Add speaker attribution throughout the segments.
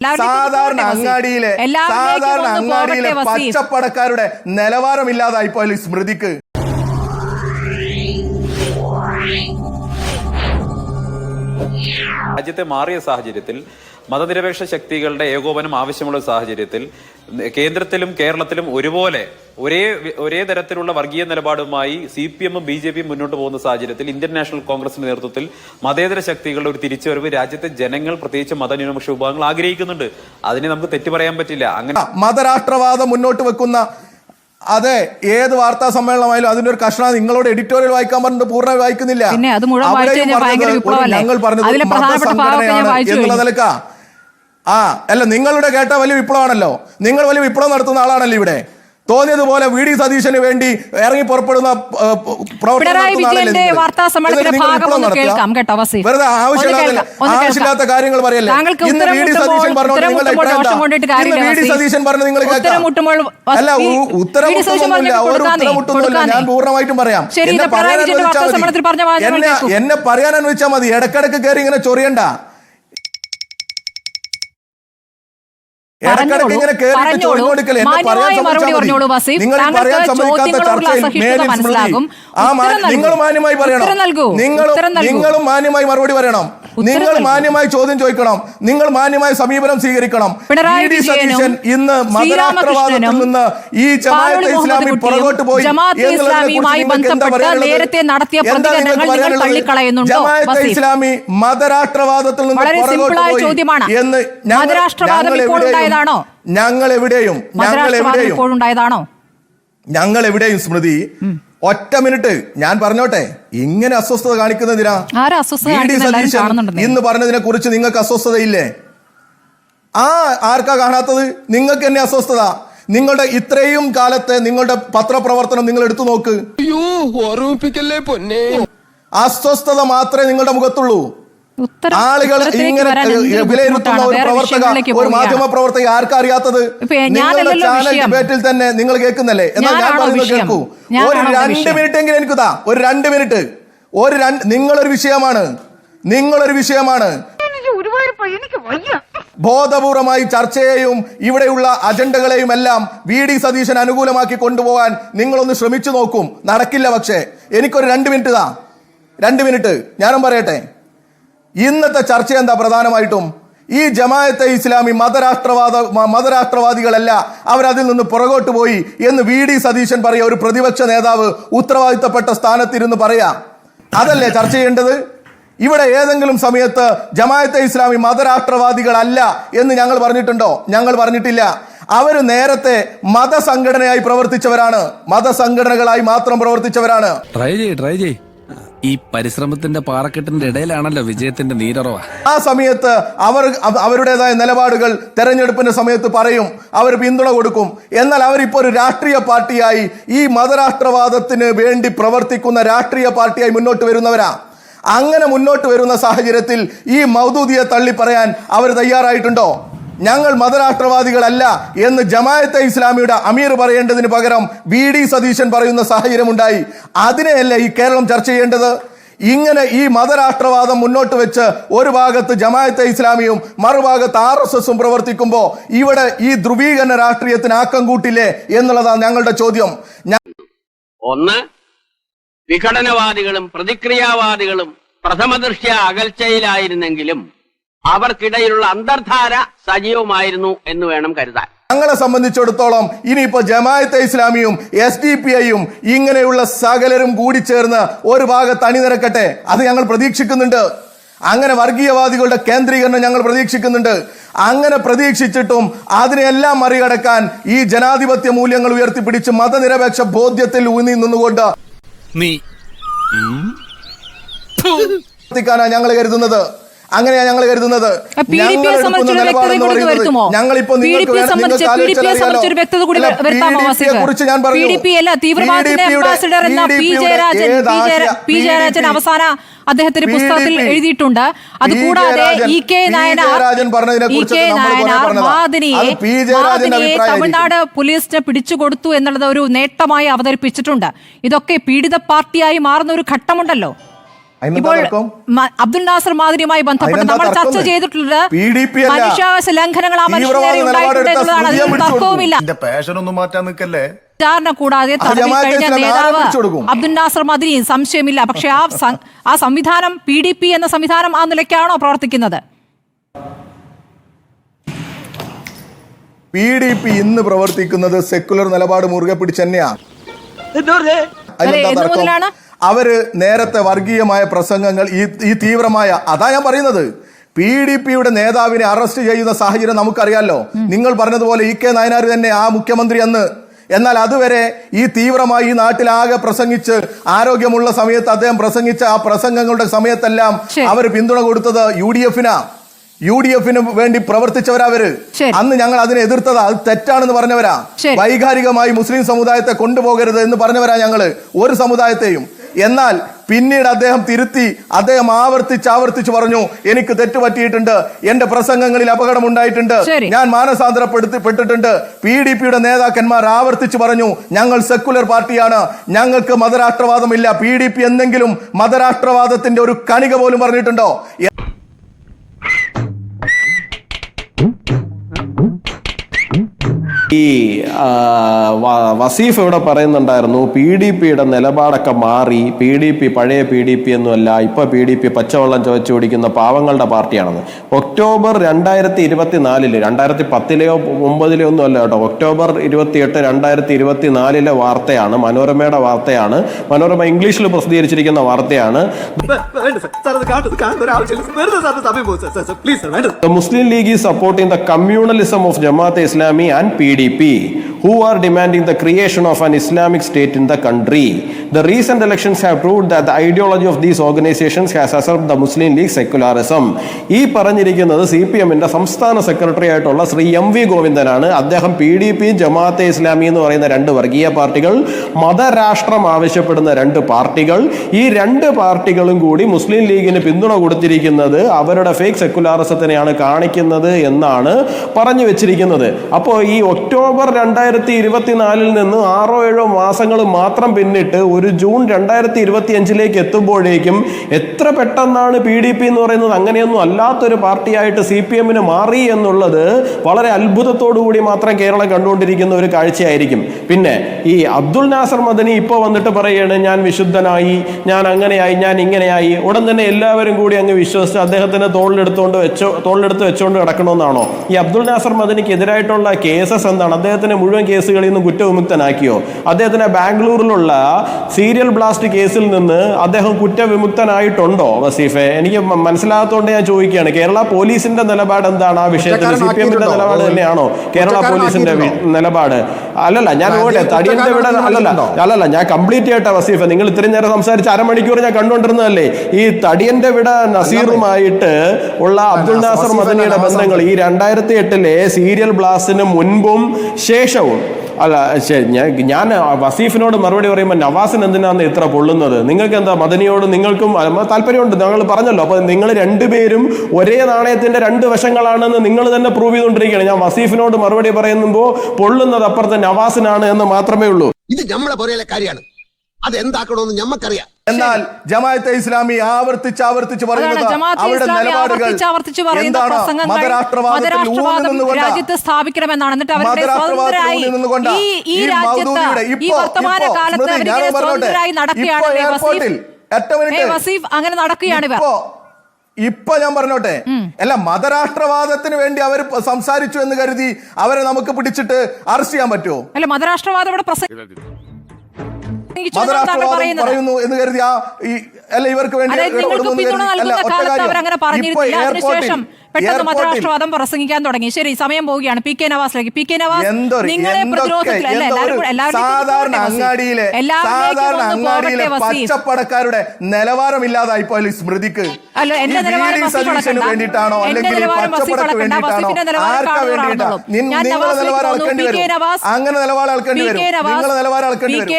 Speaker 1: സാധാരണ അങ്ങാടിയിലെ സാധാരണ അങ്ങാടിയിലെ
Speaker 2: പച്ചപ്പടക്കാരുടെ.
Speaker 1: പച്ചപ്പടക്കാരുടെ നിലവാരമില്ലാതായിപ്പോയി സ്മൃതിക്ക്
Speaker 3: രാജ്യത്തെ മാറിയ സാഹചര്യത്തിൽ മതനിരപേക്ഷ ശക്തികളുടെ ഏകോപനം ആവശ്യമുള്ള സാഹചര്യത്തിൽ കേന്ദ്രത്തിലും കേരളത്തിലും ഒരുപോലെ ഒരേ ഒരേ തരത്തിലുള്ള വർഗീയ നിലപാടുമായി സി പി എമ്മും ബി ജെ പിയും മുന്നോട്ട് പോകുന്ന സാഹചര്യത്തിൽ ഇന്ത്യൻ നാഷണൽ കോൺഗ്രസിന്റെ നേതൃത്വത്തിൽ മതേതര ശക്തികളുടെ ഒരു തിരിച്ചുവരവ് രാജ്യത്തെ ജനങ്ങൾ പ്രത്യേകിച്ച് മതന്യൂനപക്ഷ വിഭാഗങ്ങൾ ആഗ്രഹിക്കുന്നുണ്ട് അതിനെ നമുക്ക് തെറ്റു പറയാൻ പറ്റില്ല അങ്ങനെ
Speaker 1: മതരാഷ്ട്രവാദം മുന്നോട്ട് വെക്കുന്ന അതെ ഏത് വാർത്താ സമ്മേളനമായാലും അതിന്റെ ഒരു കഷ്ണം നിങ്ങളോട് എഡിറ്റോറിയൽ വായിക്കാൻ പറഞ്ഞത് പൂർണ
Speaker 2: വായിക്കുന്നില്ല?
Speaker 1: ഞങ്ങൾ പറഞ്ഞത് മതസംഘടനയാണ്
Speaker 2: വായിച്ചു
Speaker 1: എന്നുള്ള. നിലക്കാ ആ അല്ല നിങ്ങളുടെ കേട്ട വലിയ വിപ്ലവമാണല്ലോ. നിങ്ങൾ വലിയ വിപ്ലവം നടത്തുന്ന ആളാണല്ലോ ഇവിടെ. തോന്നിയതുപോലെ വി ഡി സതീശന് വേണ്ടി ഇറങ്ങി പുറപ്പെടുന്ന വെറുതെ ആവശ്യമില്ലാത്ത കാര്യങ്ങൾ പറയല്ലേ? ഇന്ന്
Speaker 2: ഉത്തരം
Speaker 1: വി ഡി സതീശൻ പറഞ്ഞോണ്ട് നിങ്ങളുടെ
Speaker 2: മുട്ടുമ്പോൾ
Speaker 1: അഭിപ്രായം
Speaker 2: ദോഷം
Speaker 1: എന്താ?
Speaker 2: കൊണ്ടിട്ട്
Speaker 1: ഇന്ന് വി ഡി സതീശൻ പറഞ്ഞ് നിങ്ങൾ അല്ല ഉത്തരം ഒരു ഞാൻ പൂർണമായിട്ടും പറയാം. എന്നെ പറയാൻ അനുവദിച്ചാൽ മതി. എന്നെ
Speaker 2: കേൾക്കൂ.
Speaker 1: എന്നെ പറയാൻ അനുവദിച്ചാൽ മതി. ഇടക്കിടക്ക് കയറി ഇങ്ങനെ ചൊറിയണ്ട.
Speaker 2: ഉത്തരം
Speaker 1: മാന്യമായി പറയണം. നിങ്ങളും നിങ്ങളും മാന്യമായി മറുപടി പറയണം. നിങ്ങൾ മാന്യമായി ചോദ്യം ചോദിക്കണം. നിങ്ങൾ മാന്യമായ സമീപനം സ്വീകരിക്കണം.
Speaker 2: പിണറായി
Speaker 1: സതീശൻ ഇന്ന് മതരാഷ്ട്രവാദത്തിൽ നിന്ന് ഈ ജമാഅത്തെ ഇസ്ലാമി പുറകോട്ട് പോയി
Speaker 2: ജമാഅത്തെ ഇസ്ലാമിയുമായി ബന്ധപ്പെട്ട് നേരത്തെ നടത്തിയ പ്രതികരണങ്ങൾ നിങ്ങൾ? തള്ളിക്കളയുന്നുണ്ടോ,
Speaker 1: ജമാഅത്തെ ഇസ്ലാമി മതരാഷ്ട്രവാദത്തിൽ നിന്ന്
Speaker 2: വളരെ സിമ്പിളായ
Speaker 1: പോയി
Speaker 2: ചോദ്യമാണ്.
Speaker 1: എന്ന് ഞങ്ങൾ-
Speaker 2: മതരാഷ്ട്രവാദം ഇപ്പോൾ ഉണ്ടായതാണോ?
Speaker 1: ഞങ്ങൾ എവിടെയും ഞങ്ങൾ എവിടെയും ഞങ്ങൾ എവിടെയും സ്മൃതി ഒറ്റ മിനിറ്റ്. ഞാൻ പറഞ്ഞോട്ടെ ഇങ്ങനെ അസ്വസ്ഥത കാണിക്കുന്നതിനാ. ഇന്ന് പറഞ്ഞതിനെ കുറിച്ച് നിങ്ങൾക്ക് അസ്വസ്ഥതയില്ലേ? ആ ആർക്കാ കാണാത്തത്? നിങ്ങൾക്ക് എന്നെ അസ്വസ്ഥത. നിങ്ങളുടെ ഇത്രയും കാലത്തെ നിങ്ങളുടെ പത്രപ്രവർത്തനം നിങ്ങൾ എടുത്തു നോക്ക്.
Speaker 4: അയ്യോ ഓർമ്മിപ്പിക്കല്ലേ പൊന്നെ?
Speaker 1: അസ്വസ്ഥത മാത്രമേ നിങ്ങളുടെ മുഖത്തുള്ളൂ. ആളുകൾ ഇങ്ങനെ വിലയിരുത്തുന്ന ഒരു പ്രവർത്തക ഒരു മാധ്യമ പ്രവർത്തക
Speaker 2: ആർക്കറിയാത്തത്?
Speaker 1: നിങ്ങളുടെ ചാനൽ ഡിബേറ്റിൽ തന്നെ നിങ്ങൾ കേൾക്കുന്നല്ലേ? എന്നാൽ ഞാൻ
Speaker 2: പറഞ്ഞു
Speaker 1: പറയുന്നത് കേൾക്കൂ. ഒരു രണ്ട് മിനിറ്റ് എങ്കിലും എനിക്ക് താ ഒരു രണ്ട് മിനിറ്റ്. ഒരു രണ്ട് നിങ്ങളൊരു വിഷയമാണ്. നിങ്ങളൊരു വിഷയമാണ്. ബോധപൂർവമായി ചർച്ചയെയും ഇവിടെയുള്ള അജണ്ടകളെയും എല്ലാം വി ഡി സതീശൻ അനുകൂലമാക്കി കൊണ്ടുപോകാൻ നിങ്ങളൊന്ന് ശ്രമിച്ചു നോക്കും. നടക്കില്ല പക്ഷേ. എനിക്കൊരു രണ്ട് മിനിറ്റ് താ രണ്ട് മിനിറ്റ്. ഞാനും പറയട്ടെ. ഇന്നത്തെ ചർച്ച എന്താ പ്രധാനമായിട്ടും? ഈ ജമായത്തെ ഇസ്ലാമി മതരാഷ്ട്രവാദ മതരാഷ്ട്രവാദികളല്ല അവരതിൽ നിന്ന് പുറകോട്ട് പോയി എന്ന് വി ഡി സതീശൻ പറയുക ഒരു പ്രതിപക്ഷ നേതാവ് ഉത്തരവാദിത്തപ്പെട്ട സ്ഥാനത്തിരുന്ന് പറയാം. അതല്ലേ ചർച്ച ചെയ്യേണ്ടത്? ഇവിടെ ഏതെങ്കിലും സമയത്ത് ജമായത്തെ ഇസ്ലാമി മതരാഷ്ട്രവാദികളല്ല എന്ന് ഞങ്ങൾ പറഞ്ഞിട്ടുണ്ടോ? ഞങ്ങൾ പറഞ്ഞിട്ടില്ല. അവർ നേരത്തെ മതസംഘടനയായി പ്രവർത്തിച്ചവരാണ്. മതസംഘടനകളായി മാത്രം പ്രവർത്തിച്ചവരാണ്.
Speaker 5: ട്രൈ ചെയ് ട്രൈ ചെയ് ഈ പരിശ്രമത്തിന്റെ പാറക്കെട്ടിന്റെ ഇടയിലാണല്ലോ വിജയത്തിന്റെ നീരറവ.
Speaker 1: ആ സമയത്ത് അവർ അവരുടേതായ നിലപാടുകൾ തെരഞ്ഞെടുപ്പിന്റെ സമയത്ത് പറയും. അവർ പിന്തുണ കൊടുക്കും. എന്നാൽ അവരിപ്പോൾ ഒരു രാഷ്ട്രീയ പാർട്ടിയായി ഈ മതരാഷ്ട്രവാദത്തിന് വേണ്ടി പ്രവർത്തിക്കുന്ന രാഷ്ട്രീയ പാർട്ടിയായി മുന്നോട്ട് വരുന്നവരാ. അങ്ങനെ മുന്നോട്ട് വരുന്ന സാഹചര്യത്തിൽ ഈ മൗദൂദിയെ തള്ളി പറയാൻ അവർ തയ്യാറായിട്ടുണ്ടോ? ഞങ്ങൾ മതരാഷ്ട്രവാദികളല്ല എന്ന് ജമായത്തെ ഇസ്ലാമിയുടെ അമീർ പറയേണ്ടതിന് പകരം വി ഡി സതീശൻ പറയുന്ന സാഹചര്യമുണ്ടായി. അതിനെയല്ലേ ഈ കേരളം ചർച്ച ചെയ്യേണ്ടത്? ഇങ്ങനെ ഈ മതരാഷ്ട്രവാദം മുന്നോട്ട് വെച്ച് ഒരു ഭാഗത്ത് ജമായത്തെ ഇസ്ലാമിയും മറുഭാഗത്ത് ആർ എസ് എസും പ്രവർത്തിക്കുമ്പോൾ ഇവിടെ ഈ ധ്രുവീകരണ രാഷ്ട്രീയത്തിന് ആക്കം കൂട്ടില്ലേ എന്നുള്ളതാണ് ഞങ്ങളുടെ ചോദ്യം.
Speaker 6: ഒന്ന് വിഘടനവാദികളും പ്രതിക്രിയാവാദികളും പ്രഥമദൃഷ്ട്യ അകൽച്ചയിലായിരുന്നെങ്കിലും അവർക്കിടയിലുള്ള അന്തർധാര സജീവമായിരുന്നു എന്ന് വേണം കരുതാൻ.
Speaker 1: ഞങ്ങളെ സംബന്ധിച്ചിടത്തോളം ഇനിയിപ്പോ ജമായത്തെ ഇസ്ലാമിയും എസ് ഡി പി ഐയും ഇങ്ങനെയുള്ള സകലരും കൂടി ചേർന്ന് ഒരു ഭാഗത്ത് അണിനിരക്കട്ടെ അത് ഞങ്ങൾ പ്രതീക്ഷിക്കുന്നുണ്ട്. അങ്ങനെ വർഗീയവാദികളുടെ കേന്ദ്രീകരണം ഞങ്ങൾ പ്രതീക്ഷിക്കുന്നുണ്ട്. അങ്ങനെ പ്രതീക്ഷിച്ചിട്ടും അതിനെല്ലാം മറികടക്കാൻ ഈ ജനാധിപത്യ മൂല്യങ്ങൾ ഉയർത്തിപ്പിടിച്ച് മതനിരപേക്ഷ ബോധ്യത്തിൽ ഊന്നി നിന്നുകൊണ്ട്
Speaker 5: നീ.
Speaker 1: ഞങ്ങൾ കരുതുന്നത്. അങ്ങനെയാ ഞങ്ങൾ കരുതുന്നത്? ഞങ്ങളിപ്പോ? കുറിച്ച് ഞാൻ പറഞ്ഞു.
Speaker 2: അവസാന അദ്ദേഹത്തിന്റെ പുസ്തകത്തിൽ എഴുതിയിട്ടുണ്ട്. അതുകൂടാതെ E K. Nayanar E K Nayanar മാദിനിയെ. Tamil Nadu പോലീസിന് പിടിച്ചുകൊടുത്തു എന്നുള്ളത് ഒരു നേട്ടമായി അവതരിപ്പിച്ചിട്ടുണ്ട് ഇതൊക്കെ പീഡിത പാർട്ടിയായി മാറുന്ന ഒരു ഘട്ടമുണ്ടല്ലോ ഇപ്പോൾ അബ്ദുൽ നാസർ മാതിരിയുമായി ബന്ധപ്പെട്ട് നമ്മൾ ചർച്ച ചെയ്തിട്ടുള്ളത്. മനുഷ്യാവകാശ ലംഘനങ്ങൾ ആ ഉണ്ടായിട്ടുണ്ട് എന്നുള്ളതാണ് അതിൽ തർക്കവുമില്ല.
Speaker 7: ഒന്നും മാറ്റാൻ നിൽക്കല്ലേ?
Speaker 2: വിചാരണ കൂടാതെ തടവിൽ കഴിഞ്ഞ നേതാവ് അബ്ദുൽ നാസർ മദിനി സംശയമില്ല. പക്ഷെ ആ ആ സംവിധാനം പി ഡി പി എന്ന സംവിധാനം ആ നിലയ്ക്കാണോ പ്രവർത്തിക്കുന്നത്?
Speaker 1: പി ഡി പി ഇന്ന് പ്രവർത്തിക്കുന്നത് സെക്കുലർ നിലപാട് മുറുകെ പിടിച്ച് തന്നെയാ. അവർ നേരത്തെ വർഗീയമായ പ്രസംഗങ്ങൾ ഈ ഈ തീവ്രമായ അതാ ഞാൻ പറയുന്നത്. പി ഡി പിയുടെ നേതാവിനെ അറസ്റ്റ് ചെയ്യുന്ന സാഹചര്യം നമുക്കറിയാലോ. നിങ്ങൾ പറഞ്ഞതുപോലെ ഇ കെ നായനാർ തന്നെ ആ മുഖ്യമന്ത്രി അന്ന് എന്നാൽ അതുവരെ ഈ തീവ്രമായി ഈ നാട്ടിലാകെ പ്രസംഗിച്ച് ആരോഗ്യമുള്ള സമയത്ത് അദ്ദേഹം പ്രസംഗിച്ച ആ പ്രസംഗങ്ങളുടെ സമയത്തെല്ലാം അവർ പിന്തുണ കൊടുത്തത് യു ഡി എഫിനാ. യു ഡി എഫിന് വേണ്ടി പ്രവർത്തിച്ചവരവര് അന്ന് ഞങ്ങൾ അതിനെ എതിർത്തതാ. അത് തെറ്റാണെന്ന് പറഞ്ഞവരാ. വൈകാരികമായി മുസ്ലിം സമുദായത്തെ കൊണ്ടുപോകരുത് എന്ന് പറഞ്ഞവരാ ഞങ്ങൾ. ഒരു സമുദായത്തെയും എന്നാൽ പിന്നീട് അദ്ദേഹം തിരുത്തി അദ്ദേഹം ആവർത്തിച്ച് ആവർത്തിച്ച് പറഞ്ഞു എനിക്ക് തെറ്റ് പറ്റിയിട്ടുണ്ട് എന്റെ പ്രസംഗങ്ങളിൽ അപകടമുണ്ടായിട്ടുണ്ട്
Speaker 2: ഉണ്ടായിട്ടുണ്ട്
Speaker 1: ഞാൻ മാനസാന്തരപ്പെടുത്തിപ്പെട്ടിട്ടുണ്ട് പി ഡി പിയുടെ നേതാക്കന്മാർ ആവർത്തിച്ച് പറഞ്ഞു ഞങ്ങൾ സെക്കുലർ പാർട്ടിയാണ് ഞങ്ങൾക്ക് മതരാഷ്ട്രവാദമില്ല. പി ഡി പി എന്തെങ്കിലും മതരാഷ്ട്രവാദത്തിന്റെ ഒരു കണിക പോലും പറഞ്ഞിട്ടുണ്ടോ?
Speaker 8: ഈ വസീഫ് ഇവിടെ പറയുന്നുണ്ടായിരുന്നു പി ഡി പിയുടെ നിലപാടൊക്കെ മാറി പി ഡി പി പഴയ പി ഡി പി ഒന്നുമല്ല ഇപ്പൊ പി ഡി പി പച്ചവെള്ളം ചുവച്ചു കുടിക്കുന്ന പാവങ്ങളുടെ പാർട്ടിയാണെന്ന്. ഒക്ടോബർ രണ്ടായിരത്തി ഇരുപത്തിനാലിൽ രണ്ടായിരത്തി പത്തിലെയോ ഒമ്പതിലെയോ ഒന്നും അല്ല കേട്ടോ ഒക്ടോബർ ഇരുപത്തിയെട്ട് രണ്ടായിരത്തി ഇരുപത്തിനാലിലെ വാർത്തയാണ് മനോരമയുടെ വാർത്തയാണ് മനോരമ ഇംഗ്ലീഷിൽ പ്രസിദ്ധീകരിച്ചിരിക്കുന്ന വാർത്തയാണ്. Muslim League is supporting the communalism of Jamaat e Islami and Islami PDP who are demanding the creation of an Islamic state in the country. The recent elections have proved that the ideology of these organizations has usurped the Muslim League secularism. ഈ പറഞ്ഞിരിക്കുന്നത് C P എമ്മിന്റെ സംസ്ഥാന secretary ആയിട്ടുള്ള Shri M V ഗോവിന്ദനാണ് അദ്ദേഹം P D P Jamaat e Islami എന്ന് പറയുന്ന രണ്ട് വർഗീയ പാർട്ടികൾ മതരാഷ്ട്രം ആവശ്യപ്പെടുന്ന രണ്ട് പാർട്ടികൾ ഈ രണ്ട് പാർട്ടികളും കൂടി മുസ്ലിം ലീഗിന് പിന്തുണ കൊടുത്തിരിക്കുന്നത് അവരുടെ ഫേക്ക് സെക്കുലാറിസത്തിനെയാണ് കാണിക്കുന്നത് എന്നാണ് പറഞ്ഞു വെച്ചിരിക്കുന്നത് അപ്പോൾ ഈ ഒക്ടോബർ രണ്ടായിരത്തി ഇരുപത്തിനാലിൽ നിന്ന് ആറോ ഏഴോ മാസങ്ങൾ മാത്രം പിന്നിട്ട് ഒരു ജൂൺ രണ്ടായിരത്തി ഇരുപത്തി അഞ്ചിലേക്ക് എത്തുമ്പോഴേക്കും എത്ര പെട്ടെന്നാണ് പി ഡി പി എന്ന് പറയുന്നത് അങ്ങനെയൊന്നും അല്ലാത്തൊരു പാർട്ടിയായിട്ട് സി പി എമ്മിന് മാറി എന്നുള്ളത് വളരെ കൂടി മാത്രം കേരളം കണ്ടുകൊണ്ടിരിക്കുന്ന ഒരു കാഴ്ചയായിരിക്കും. പിന്നെ ഈ അബ്ദുൾ നാസർ മദനി ഇപ്പോൾ വന്നിട്ട് പറയുകയാണ് ഞാൻ വിശുദ്ധനായി ഞാൻ അങ്ങനെയായി ഞാൻ ഇങ്ങനെയായി. ഉടൻ തന്നെ എല്ലാവരും കൂടി അങ്ങ് വിശ്വസിച്ച് അദ്ദേഹത്തിന് തോളിലെടുത്തുകൊണ്ട് വെച്ചോ തോളിലെടുത്ത് വെച്ചുകൊണ്ട് കിടക്കണമെന്നാണോ? ഈ അബ്ദുൾ നാസർ മദനിക്ക് എതിരായിട്ടുള്ള കേസസ് എന്താണ്? അദ്ദേഹത്തിന് മുഴുവൻ കേസുകളിൽ നിന്ന് കുറ്റവിമുക്തനാക്കിയോ? അദ്ദേഹത്തിന് ബാംഗ്ലൂരിലുള്ള സീരിയൽ ബ്ലാസ്റ്റ് കേസിൽ നിന്ന് അദ്ദേഹം കുറ്റവിമുക്തനായിട്ടുണ്ടോ വസീഫെ? എനിക്ക് മനസ്സിലാകാത്തതുകൊണ്ട് ഞാൻ ചോദിക്കുകയാണ്. കേരള പോലീസിന്റെ നിലപാട് എന്താണ്? ആ വിഷയത്തിൽ സി പി എമ്മിന്റെ നിലപാട് തന്നെയാണോ? കേരള പോലീസിന്റെ നിലപാട്? അല്ലല്ല ഞാൻ പോകട്ടെ തടിയന്റെ ഇവിടെ അല്ലല്ല അല്ലല്ല ഞാൻ കംപ്ലീറ്റ് ആയിട്ട് വസീഫ. നിങ്ങൾ ഇത്രയും നേരം സംസാരിച്ച് അരമണിക്കൂർ ഞാൻ കണ്ടുകൊണ്ടിരുന്നതല്ലേ? ഈ തടിയന്റെ വിട നസീറുമായിട്ട് ഉള്ള അബ്ദുൾ നാസർ മദനിയുടെ ബന്ധങ്ങൾ ഈ രണ്ടായിരത്തി എട്ടിലെ സീരിയൽ ബ്ലാസ്റ്റിന് മുൻപും ശേഷവും അല്ല ശരി ഞാൻ ഞാൻ വസീഫിനോട് മറുപടി പറയുമ്പോൾ നവാസിന് എന്തിനാണ് ഇത്ര പൊള്ളുന്നത്? നിങ്ങൾക്ക് എന്താ മദനിയോട് നിങ്ങൾക്കും താല്പര്യമുണ്ട്? ഞങ്ങൾ പറഞ്ഞല്ലോ അപ്പോൾ നിങ്ങൾ രണ്ടുപേരും ഒരേ നാണയത്തിന്റെ രണ്ട് വശങ്ങളാണെന്ന് നിങ്ങൾ തന്നെ പ്രൂവ് ചെയ്തുകൊണ്ടിരിക്കുകയാണ്. ഞാൻ വസീഫിനോട് മറുപടി പറയുമ്പോൾ പൊള്ളുന്നത് അപ്പുറത്തെ നവാസിനാണ് എന്ന് മാത്രമേ ഉള്ളൂ.
Speaker 4: ഇത് നമ്മളെ പോലെയുള്ള കാര്യമാണ്. അത് എന്താക്കണമെന്ന് ഞമ്മക്കറിയാം.
Speaker 1: എന്നാൽ ജമാഅത്തെ ഇസ്ലാമി ആവർത്തിച്ച് ആവർത്തിച്ച് പറയുന്നത് അവരുടെ നിലപാടുകൾ എന്താണ് മതരാഷ്ട്രവാദത്തിൽ
Speaker 2: രാജ്യത്ത് സ്ഥാപിക്കണമെന്നാണ്. എന്നിട്ട് അവരുടെ സ്വതന്ത്രരായി ഈ ഈ രാജ്യത്ത് വർത്തമാന കാലത്ത്. സ്വതന്ത്രരായി വസീഫ് വസീഫ് അങ്ങനെ നടക്കുകയാണ് ഇവർ.
Speaker 1: ഇപ്പൊ ഞാൻ പറഞ്ഞോട്ടെ. അല്ല മതരാഷ്ട്രവാദത്തിന് വേണ്ടി അവർ സംസാരിച്ചു എന്ന് കരുതി അവരെ നമുക്ക് പിടിച്ചിട്ട് അറസ്റ്റ് ചെയ്യാൻ പറ്റുമോ?
Speaker 2: അല്ല മതരാഷ്ട്രവാദം ഇവിടെ
Speaker 1: പറയുന്നു എന്ന് കരുതി ആ ഈ അല്ല ഇവർക്ക് വേണ്ടി ഇപ്പോ
Speaker 2: പറഞ്ഞിരുന്നില്ല. അതിനുശേഷം പെട്ടെന്ന് മതരാഷ്ട്രവാദം പ്രസംഗിക്കാൻ തുടങ്ങി. ശരി സമയം പോവുകയാണ്. പി കെ നവാസിലേക്ക്. പി കെ നവാസ് നിങ്ങളെ
Speaker 1: എന്തൊക്കെ
Speaker 2: പ്രതിരോധത്തിൽ ഇല്ലാതായി പോയാലും.
Speaker 1: പച്ചപ്പടക്കാരുടെ സ്മൃതിക്ക്.
Speaker 2: അല്ല, എന്റെ നിലവാരം
Speaker 1: വി ഡി
Speaker 2: വസീഫ്
Speaker 1: സതീശന്
Speaker 2: അളക്കണ്ട.
Speaker 1: വേണ്ടിയിട്ടാണോ? അല്ലെങ്കിൽ
Speaker 2: നിലവാരം
Speaker 1: പച്ചപ്പടക്ക് വേണ്ടിയിട്ടാണോ?
Speaker 2: നിലവാരം
Speaker 1: ആർക്കാ നിലവാരം. അളക്കേണ്ടി വരും.
Speaker 2: നവാസ്
Speaker 1: അങ്ങനെ നിലവാരം അളക്കേണ്ടി വരും. നിലവാരം അളക്കേണ്ടി വരും.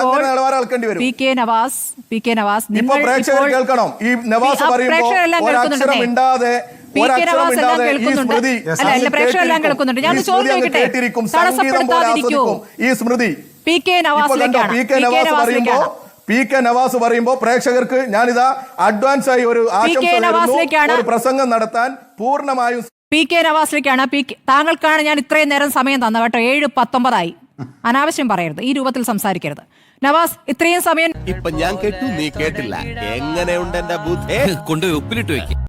Speaker 1: അങ്ങനെ നിലവാരം അളക്കേണ്ടി വരും.
Speaker 2: P K Navas P K Navas
Speaker 1: ഇപ്പൊ പ്രേക്ഷകർ കേൾക്കണം. ഈ നവാസ്
Speaker 2: പറയുമ്പോൾ
Speaker 1: ഒരക്ഷരം
Speaker 2: കേൾക്കുന്നുണ്ടേ. പി കെ നവാസ് എല്ലാം കേൾക്കുന്നുണ്ട്.
Speaker 1: സ്മൃതി
Speaker 2: അല്ല കേൾക്കുന്നുണ്ട്. ഞാൻ
Speaker 1: ഈ
Speaker 2: ചോദ്യം
Speaker 1: സ്മൃതി
Speaker 2: ചോദിക്കട്ടെ?
Speaker 1: കേട്ടിരിക്കും. സംഗീതം പോലെ
Speaker 2: തടസ്സപ്പെടുത്താതിരിക്കൂ
Speaker 1: ഈ സ്മൃതി.
Speaker 2: പി കെ
Speaker 1: ഇപ്പൊ കണ്ടോ?
Speaker 2: നവാസിലേക്കാണ്
Speaker 1: പി കെ നവാസ് പറയുമ്പോ പി കെ നവാസ് പറയുമ്പോൾ പ്രേക്ഷകർക്ക് ഞാനിതാ അഡ്വാൻസ് ആയി ഒരു ആശംസ നേരുന്നു. ഒരു പ്രസംഗം നടത്താൻ പൂർണമായും
Speaker 2: പി കെ നവാസിലേക്കാണ് പി കെ താങ്കൾക്കാണ് ഞാൻ ഇത്രയും നേരം സമയം തന്നത് കേട്ടോ. ഏഴ് പത്തൊമ്പതായി. അനാവശ്യം പറയരുത്. ഈ രൂപത്തിൽ സംസാരിക്കരുത്. നവാസ് ഇത്രയും സമയം
Speaker 4: ഇപ്പൊ ഞാൻ കേട്ടു നീ കേട്ടില്ല. എങ്ങനെയുണ്ട് എന്റെ ബുദ്ധി?
Speaker 5: കൊണ്ടുപോയി ഉപ്പിലിട്ട് വെക്കും.